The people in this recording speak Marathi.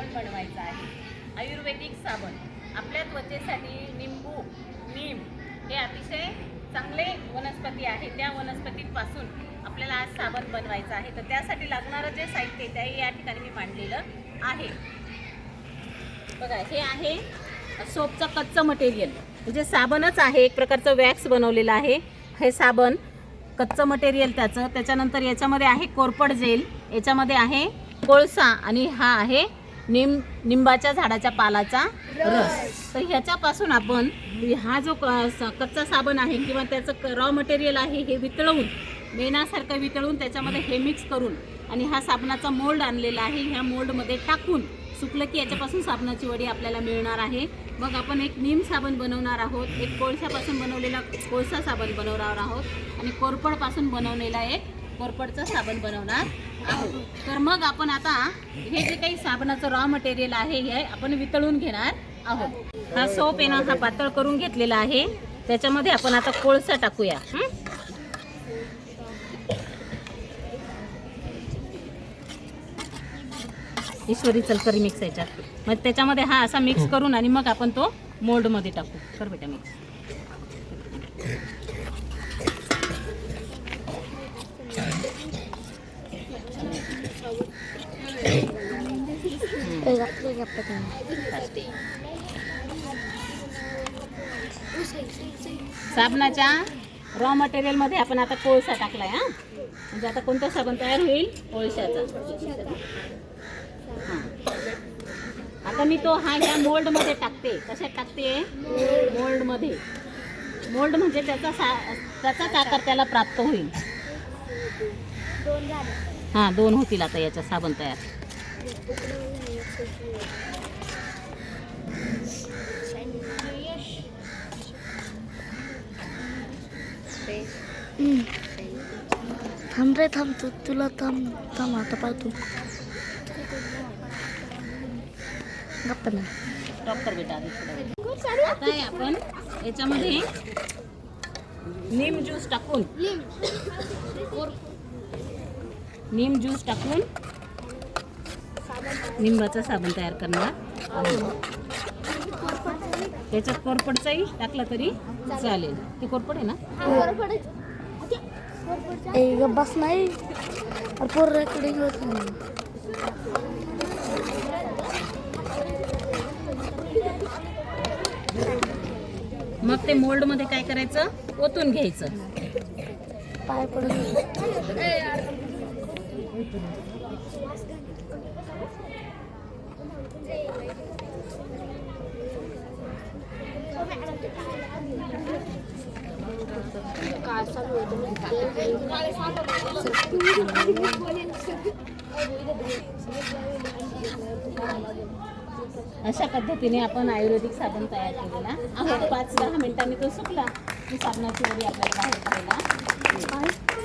साबण बनवायचा आहे. आयुर्वेदिक साबण. आपल्या त्वचेसाठी निंबू नीम हे अतिशय चांगले वनस्पती आहे. त्या वनस्पतींपासून आपल्याला आज साबण बनवायचं आहे. तर त्यासाठी लागणारं जे साहित्य आहे या ठिकाणी मी मांडलेलं आहे. बघा हे आहे सोपचं कच्चं मटेरियल. म्हणजे साबणच आहे एक प्रकारचं वॅक्स बनवलेलं आहे. हे साबण कच्चं मटेरियल त्याचं. त्याच्यानंतर याच्यामध्ये आहे कोरपड जेल. याच्यामध्ये आहे कोळसा आणि हा आहे निम निंबाच्या झाडाच्या पालाचा रस. तर ह्याच्यापासून आपण हा जो कच्चा साबण आहे किंवा त्याचं रॉ मटेरियल आहे हे वितळवून मेणासारखं वितळून त्याच्यामध्ये हे मिक्स करून आणि हा साबणाचा मोल्ड आणलेला आहे ह्या मोल्डमध्ये टाकून सुकलं की याच्यापासून साबणाची वडी आपल्याला मिळणार आहे. मग आपण एक नीम साबण बनवणार आहोत एक कोळशापासून बनवलेला कोळसा साबण बनवणार आहोत आणि कोरपडपासून बनवलेला एक कोरपडचं साबण बनवणार आहोत. तर मग आपण आता हे जे काही साबणाचं रॉ मटेरियल आहे हे आपण वितळून घेणार आहोत. हा सोप आहे ना हा पातळ करून घेतलेला आहे. त्याच्यामध्ये आपण आता कोळसा टाकूया. ईश्वरी चलकरी मिक्स याच्यात. मग त्याच्यामध्ये हा असा मिक्स करून आणि मग आपण तो मोल्डमध्ये टाकू. कर बेटा मिक्स साबणाच्या रॉ मटेरियलमध्ये आपण आता कोळसा टाकलाय हा. म्हणजे आता कोणता साबण तयार होईल? कोळशाचा. हां. आता मी तो हा ह्या मोल्डमध्ये टाकते. कशात टाकते? मोल्डमध्ये मोल्ड म्हणजे त्याचा सा त्याचाच आकार त्याला प्राप्त होईल. हां दोन होतील आता याचा साबण तयार. थांब रे थांब तू तुला थांब थांब आता पाहतो. गप्प ना. डॉक्टर बेटा. आता हे आपण याच्यामध्ये नीम ज्यूस टाकून नीम ज्यूस टाकून निंबाचा साबण तयार करणार. आहोत. त्याच्यात कोरपडचाही टाकला तरी चालेल. ती कोरपड आहे ना? बस नाही. होत नाही मग ते मोल्डमध्ये काय करायचं? ओतून घ्यायचं. पाय पडून अशा पद्धतीने आपण आयुर्वेदिक साबण तयार केलेला. आहोत पाच दहा मिनिटांनी तो सुकला. की साबणाची वडी आपल्याला बाहेर काढायला